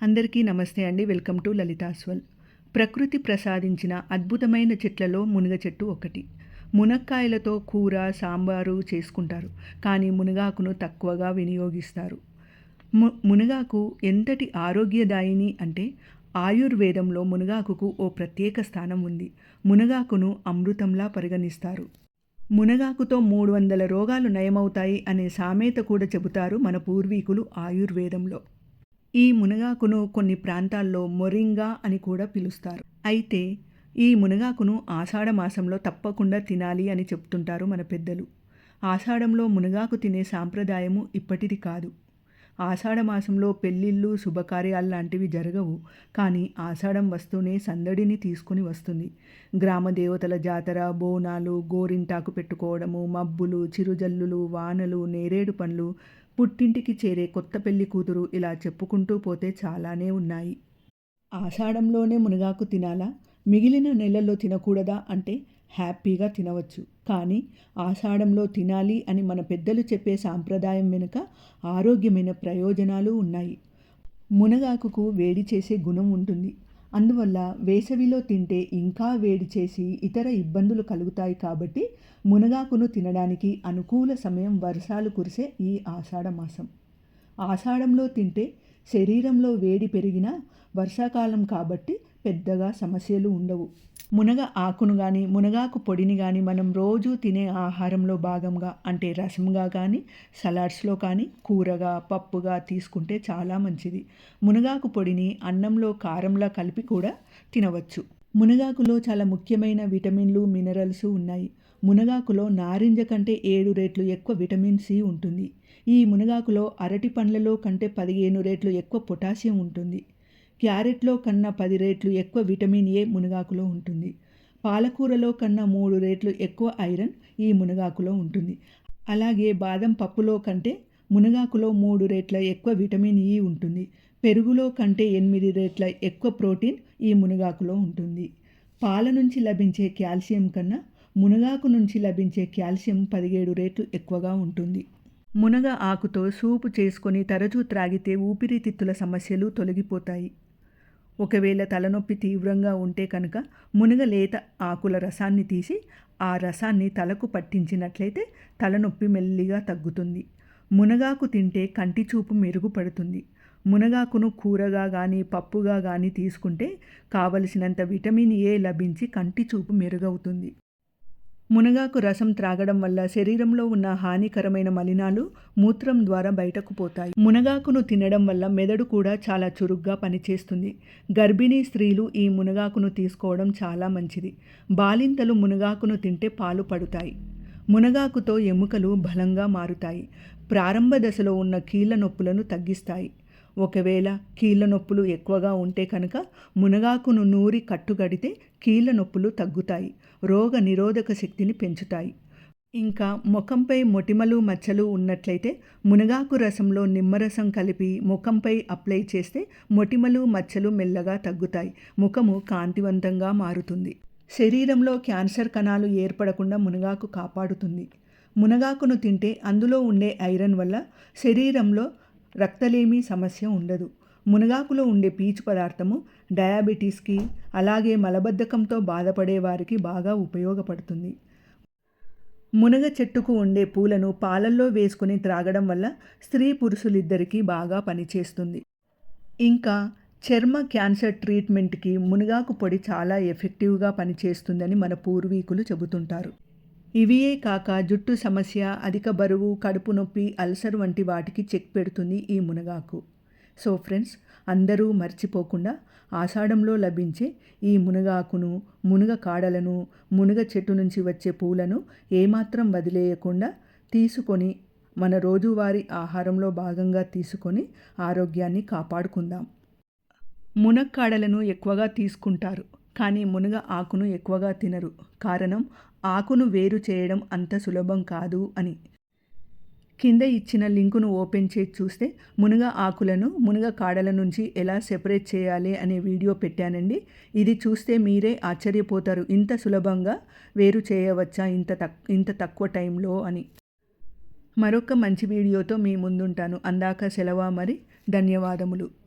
అందరికీ నమస్తే అండి. వెల్కమ్ టు లలితాస్వల్ ప్రకృతి ప్రసాదించిన అద్భుతమైన చెట్లలో మునగ చెట్టు ఒకటి. మునక్కాయలతో కూర సాంబారు చేసుకుంటారు. కానీ మునగాకును తక్కువగా వినియోగిస్తారు. ము మునగాకు ఎంతటి ఆరోగ్యదాయిని అంటే ఆయుర్వేదంలో మునగాకుకు ఓ ప్రత్యేక స్థానం ఉంది. మునగాకును అమృతంలా పరిగణిస్తారు. మునగాకుతో మూడు వందల రోగాలు నయమవుతాయి అనే సామెత కూడా చెబుతారు మన పూర్వీకులు ఆయుర్వేదంలో. ఈ మునగాకును కొన్ని ప్రాంతాల్లో మొరింగా అని కూడా పిలుస్తారు. అయితే ఈ మునగాకును ఆషాఢ మాసంలో తప్పకుండా తినాలి అని చెప్తుంటారు మన పెద్దలు. ఆషాఢంలో మునగాకు తినే సాంప్రదాయము ఇప్పటిది కాదు. ఆషాఢ మాసంలో పెళ్ళిళ్ళు శుభకార్యాలు లాంటివి జరగవు. కానీ ఆషాఢం వస్తూనే సందడిని తీసుకుని వస్తుంది. గ్రామ దేవతల జాతర బోనాలు గోరింటాకు పెట్టుకోవడము మబ్బులు చిరుజల్లులు వానలు నేరేడు పండ్లు పుట్టింటికి చేరే కొత్త పెళ్ళి కూతురు ఇలా చెప్పుకుంటూ పోతే చాలానే ఉన్నాయి. ఆషాఢంలోనే మునగాకు తినాలా? మిగిలిన నెలల్లో తినకూడదా అంటే హ్యాపీగా తినవచ్చు. కానీ ఆషాఢంలో తినాలి అని మన పెద్దలు చెప్పే సాంప్రదాయం వెనుక ఆరోగ్యమైన ప్రయోజనాలు ఉన్నాయి. మునగాకుకు వేడి చేసే గుణం ఉంటుంది. అందువల్ల వేసవిలో తింటే ఇంకా వేడి చేసి ఇతర ఇబ్బందులు కలుగుతాయి కాబట్టి మునగాకును తినడానికి అనుకూల సమయం వర్షాలు కురిసే ఈ ఆషాఢ మాసం. ఆషాఢంలో తింటే శరీరంలో వేడి పెరిగినా వర్షాకాలం కాబట్టి పెద్దగా సమస్యలు ఉండవు. మునగ ఆకును కానీ మునగాకు పొడిని కానీ మనం రోజు తినే ఆహారంలో భాగంగా అంటే రసంగా కానీ సలాడ్స్లో కానీ కూరగా పప్పుగా తీసుకుంటే చాలా మంచిది. మునగాకు పొడిని అన్నంలో కారంలా కలిపి కూడా తినవచ్చు. మునగాకులో చాలా ముఖ్యమైన విటమిన్లు మినరల్స్ ఉన్నాయి. మునగాకులో నారింజ కంటే ఏడు రేట్లు ఎక్కువ విటమిన్ సి ఉంటుంది. ఈ మునగాకులో అరటి పండ్లలో కంటే పదిహేను రేట్లు ఎక్కువ పొటాషియం ఉంటుంది. క్యారెట్లో కన్నా పది రేట్లు ఎక్కువ విటమిన్ ఏ మునగాకులో ఉంటుంది. పాలకూరలో కన్నా మూడు రేట్లు ఎక్కువ ఐరన్ ఈ మునగాకులో ఉంటుంది. అలాగే బాదం పప్పులో కంటే మునగాకులో మూడు రేట్ల ఎక్కువ విటమిన్ ఈ ఉంటుంది. పెరుగులో కంటే ఎనిమిది రేట్ల ఎక్కువ ప్రోటీన్ ఈ మునగాకులో ఉంటుంది. పాల నుంచి లభించే కాల్షియం కన్నా మునగాకు నుంచి లభించే కాల్షియం పదిహేడు రేట్లు ఎక్కువగా ఉంటుంది. మునగ ఆకుతో సూపు చేసుకొని తరచూ త్రాగితే ఊపిరితిత్తుల సమస్యలు తొలగిపోతాయి. ఒకవేళ తలనొప్పి తీవ్రంగా ఉంటే కనుక మునగ లేత ఆకుల రసాన్ని తీసి ఆ రసాన్ని తలకు పట్టించినట్లయితే తలనొప్పి మెల్లిగా తగ్గుతుంది. మునగాకు తింటే కంటి చూపు మెరుగుపడుతుంది. మునగాకును కూరగా కానీ పప్పుగా కానీ తీసుకుంటే కావలసినంత విటమిన్ ఏ లభించి కంటి చూపు మెరుగవుతుంది. మునగాకు రసం త్రాగడం వల్ల శరీరంలో ఉన్న హానికరమైన మలినాలు మూత్రం ద్వారా బయటకు పోతాయి. మునగాకును తినడం వల్ల మెదడు కూడా చాలా చురుగ్గా పనిచేస్తుంది. గర్భిణీ స్త్రీలు ఈ మునగాకును తీసుకోవడం చాలా మంచిది. బాలింతలు మునగాకును తింటే పాలు పడుతాయి. మునగాకుతో ఎముకలు బలంగా మారుతాయి. ప్రారంభ దశలో ఉన్న కీళ్ళ నొప్పులను తగ్గిస్తాయి. ఒకవేళ కీళ్ళ నొప్పులు ఎక్కువగా ఉంటే కనుక మునగాకును నూరి కట్టుగడితే కీళ్ళ నొప్పులు తగ్గుతాయి రోగ నిరోధక శక్తిని పెంచుతాయి. ఇంకా ముఖంపై మొటిమలు మచ్చలు ఉన్నట్లయితే మునగాకు రసంలో నిమ్మరసం కలిపి ముఖంపై అప్లై చేస్తే మొటిమలు మచ్చలు మెల్లగా తగ్గుతాయి ముఖము కాంతివంతంగా మారుతుంది. శరీరంలో క్యాన్సర్ కణాలు ఏర్పడకుండా మునగాకు కాపాడుతుంది. మునగాకును తింటే అందులో ఉండే ఐరన్ వల్ల శరీరంలో రక్తలేమి సమస్య ఉండదు. మునగాకులో ఉండే పీచు పదార్థము డయాబెటీస్కి అలాగే మలబద్ధకంతో బాధపడే వారికి బాగా ఉపయోగపడుతుంది. మునగ చెట్టుకు ఉండే పూలను పాలల్లో వేసుకుని త్రాగడం వల్ల స్త్రీ పురుషులిద్దరికీ బాగా పనిచేస్తుంది. ఇంకా చర్మ క్యాన్సర్ ట్రీట్మెంట్కి మునగాకు పొడి చాలా ఎఫెక్టివ్గా పనిచేస్తుందని మన పూర్వీకులు చెబుతుంటారు. ఇవియే కాక జుట్టు సమస్య అధిక బరువు కడుపు నొప్పి అల్సర్ వంటి వాటికి చెక్ పెడుతుంది ఈ మునగాకు. సో ఫ్రెండ్స్ అందరూ మర్చిపోకుండా ఆషాఢంలో లభించే ఈ మునగాకును మునగ కాడలను మునగ చెట్టు నుంచి వచ్చే పూలను ఏమాత్రం వదిలేయకుండా తీసుకొని మన రోజువారీ ఆహారంలో భాగంగా తీసుకొని ఆరోగ్యాన్ని కాపాడుకుందాం. మునక్కాడలను ఎక్కువగా తీసుకుంటారు. కానీ మునగ ఆకును ఎక్కువగా తినరు. కారణం ఆకును వేరు చేయడం అంత సులభం కాదు అని. కింద ఇచ్చిన లింకును ఓపెన్ చేసి చూస్తే మునగ ఆకులను మునగ కాడల నుంచి ఎలా సెపరేట్ చేయాలి అనే వీడియో పెట్టానండి. ఇది చూస్తే మీరే ఆశ్చర్యపోతారు. ఇంత సులభంగా వేరు చేయవచ్చా? ఇంత తక్ ఇంత తక్కువ టైంలో అని. మరొక మంచి వీడియోతో మీ ముందుంటాను. అందాక సెలవా మరి? ధన్యవాదములు.